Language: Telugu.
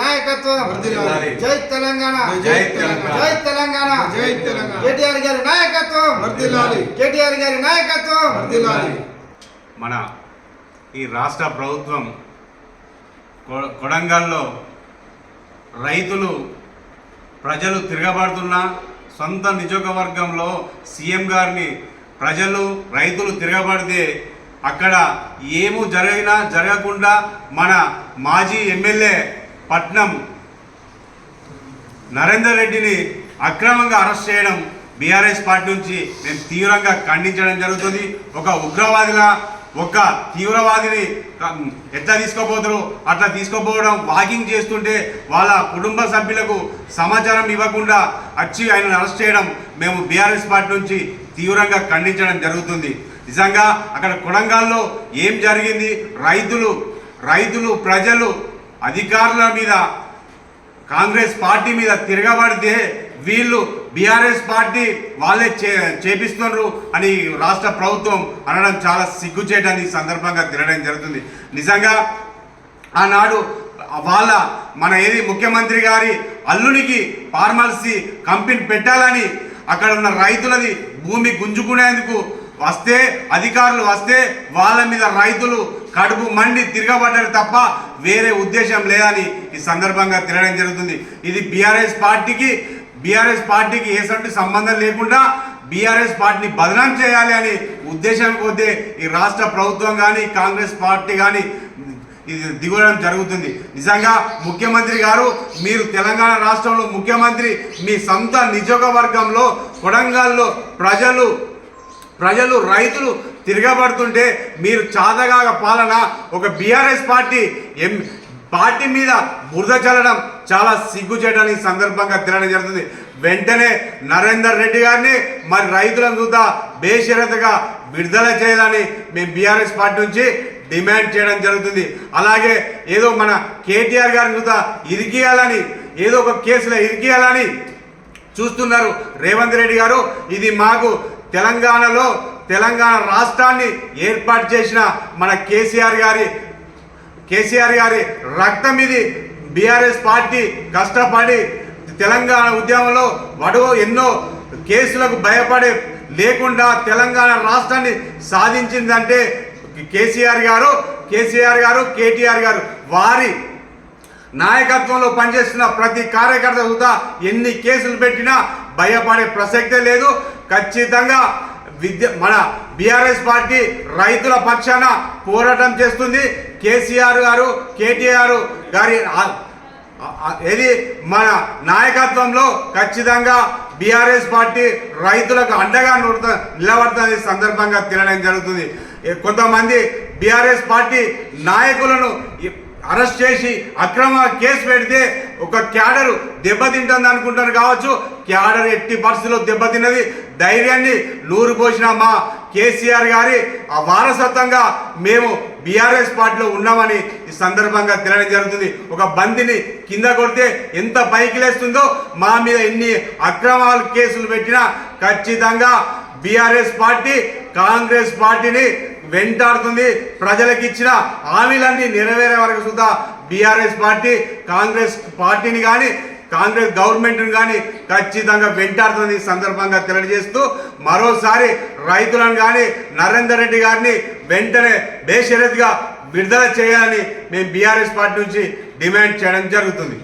నాయకత్వం వర్ధిల్లాలి. జై తెలంగాణ జై తెలంగాణ. జై తెలంగాణ. కేటీఆర్ గారి నాయకత్వం. కేటీఆర్ గారి నాయకత్వం. మన ఈ రాష్ట్ర ప్రభుత్వం కొడంగల్లో రైతులు ప్రజలు తిరగబడుతున్న సొంత నియోజకవర్గంలో సీఎం గారిని ప్రజలు రైతులు తిరగబడితే అక్కడ ఏము జరిగినా జరగకుండా మన మాజీ ఎమ్మెల్యే పట్నం నరేందర్ రెడ్డిని అక్రమంగా అరెస్ట్ చేయడం బీఆర్ఎస్ పార్టీ నుంచి మేము తీవ్రంగా ఖండించడం జరుగుతుంది. ఒక ఉగ్రవాదిలా ఒక తీవ్రవాదిని ఎట్లా తీసుకోపోతారు అట్లా తీసుకోపోవడం వాకింగ్ చేస్తుంటే వాళ్ళ కుటుంబ సభ్యులకు సమాచారం ఇవ్వకుండా వచ్చి ఆయనను అరెస్ట్ చేయడం మేము బీఆర్ఎస్ పార్టీ నుంచి తీవ్రంగా ఖండించడం జరుగుతుంది. నిజంగా అక్కడ కొడంగాల్లో ఏం జరిగింది? రైతులు రైతులు ప్రజలు అధికారుల మీద కాంగ్రెస్ పార్టీ మీద తిరగబడితే వీళ్ళు బీఆర్ఎస్ పార్టీ వాళ్ళే చే చేపిస్తున్నారు అని రాష్ట్ర ప్రభుత్వం అనడం చాలా సిగ్గుచేయడానికి ఈ సందర్భంగా తిరగడం జరుగుతుంది. నిజంగా ఆనాడు వాళ్ళ మన ఏది ముఖ్యమంత్రి గారి అల్లునికి ఫార్మల్సీ కంపెనీ పెట్టాలని అక్కడ ఉన్న రైతులది భూమి గుంజుకునేందుకు వస్తే అధికారులు వస్తే వాళ్ళ మీద రైతులు కడుపు మండి తిరగబడ్డారు తప్ప వేరే ఉద్దేశం లేదని ఈ సందర్భంగా తిరగడం జరుగుతుంది. ఇది బీఆర్ఎస్ పార్టీకి బీఆర్ఎస్ పార్టీకి ఏసంటి సంబంధం లేకుండా బీఆర్ఎస్ పార్టీని బదనాం చేయాలి అని ఉద్దేశం పోతే ఈ రాష్ట్ర ప్రభుత్వం కానీ కాంగ్రెస్ పార్టీ కానీ ఇది దిగడం జరుగుతుంది. నిజంగా ముఖ్యమంత్రి గారు మీరు తెలంగాణ రాష్ట్రంలో ముఖ్యమంత్రి మీ సొంత నియోజకవర్గంలో కొడంగల్లో ప్రజలు ప్రజలు రైతులు తిరగబడుతుంటే మీరు చాదగా పాలన ఒక బీఆర్ఎస్ పార్టీ ఎం పార్టీ మీద బురద చల్లడం చాలా సిగ్గు చేయడానికి సందర్భంగా తిరగడం జరుగుతుంది. వెంటనే నరేందర్ రెడ్డి గారిని మరి రైతులను చూద్దా బేషరతగా విడుదల చేయాలని మేము బీఆర్ఎస్ పార్టీ నుంచి డిమాండ్ చేయడం జరుగుతుంది. అలాగే ఏదో మన కేటీఆర్ గారిని చూద్దా ఇరికియాలని ఏదో ఒక కేసులో ఇరికియాలని చూస్తున్నారు రేవంత్ రెడ్డి గారు. ఇది మాకు తెలంగాణలో తెలంగాణ రాష్ట్రాన్ని ఏర్పాటు చేసిన మన కేసీఆర్ గారి కేసీఆర్ గారి రక్తం ఇది. బీఆర్ఎస్ పార్టీ కష్టపడి తెలంగాణ ఉద్యమంలో వడవ ఎన్నో కేసులకు భయపడే లేకుండా తెలంగాణ రాష్ట్రాన్ని సాధించిందంటే కేసీఆర్ గారు కేసీఆర్ గారు కేటీఆర్ గారు. వారి నాయకత్వంలో పనిచేస్తున్న ప్రతి కార్యకర్త కూడా ఎన్ని కేసులు పెట్టినా భయపడే ప్రసక్తే లేదు. ఖచ్చితంగా విద్య మన బీఆర్ఎస్ పార్టీ రైతుల పక్షాన పోరాటం చేస్తుంది. కేసీఆర్ గారు కేటీఆర్ గారి ఇది ఏది మన నాయకత్వంలో ఖచ్చితంగా బీఆర్ఎస్ పార్టీ రైతులకు అండగా నిలబడుత- నిలబడుతుంది సందర్భంగా తినడం జరుగుతుంది. కొంతమంది బీఆర్ఎస్ పార్టీ నాయకులను అరెస్ట్ చేసి అక్రమ కేసు పెడితే ఒక క్యాడరు దెబ్బతింటుంది అనుకుంటారు కావచ్చు. క్యాడర్ ఎట్టి పరిస్థితుల్లో దెబ్బతిన్నది? ధైర్యాన్ని నూరు పోసిన మా కేసీఆర్ గారి ఆ వారసత్వంగా మేము బీఆర్ఎస్ పార్టీలో ఉన్నామని ఈ సందర్భంగా తెలియడం జరుగుతుంది. ఒక బంతిని కింద కొడితే ఎంత పైకి లేస్తుందో మా మీద ఎన్ని అక్రమాలు కేసులు పెట్టినా ఖచ్చితంగా బీఆర్ఎస్ పార్టీ కాంగ్రెస్ పార్టీని వెంటాడుతుంది. ప్రజలకు ఇచ్చిన హామీలన్నీ నెరవేరే వరకు సుద్ధా బీఆర్ఎస్ పార్టీ కాంగ్రెస్ పార్టీని కానీ కాంగ్రెస్ గవర్నమెంట్ని కానీ ఖచ్చితంగా వెంటాడుతుంది ఈ సందర్భంగా తెలియజేస్తూ మరోసారి రైతులను కానీ నరేందర్ రెడ్డి గారిని వెంటనే బేషరత్గా విడుదల చేయాలని మేము బీఆర్ఎస్ పార్టీ నుంచి డిమాండ్ చేయడం జరుగుతుంది.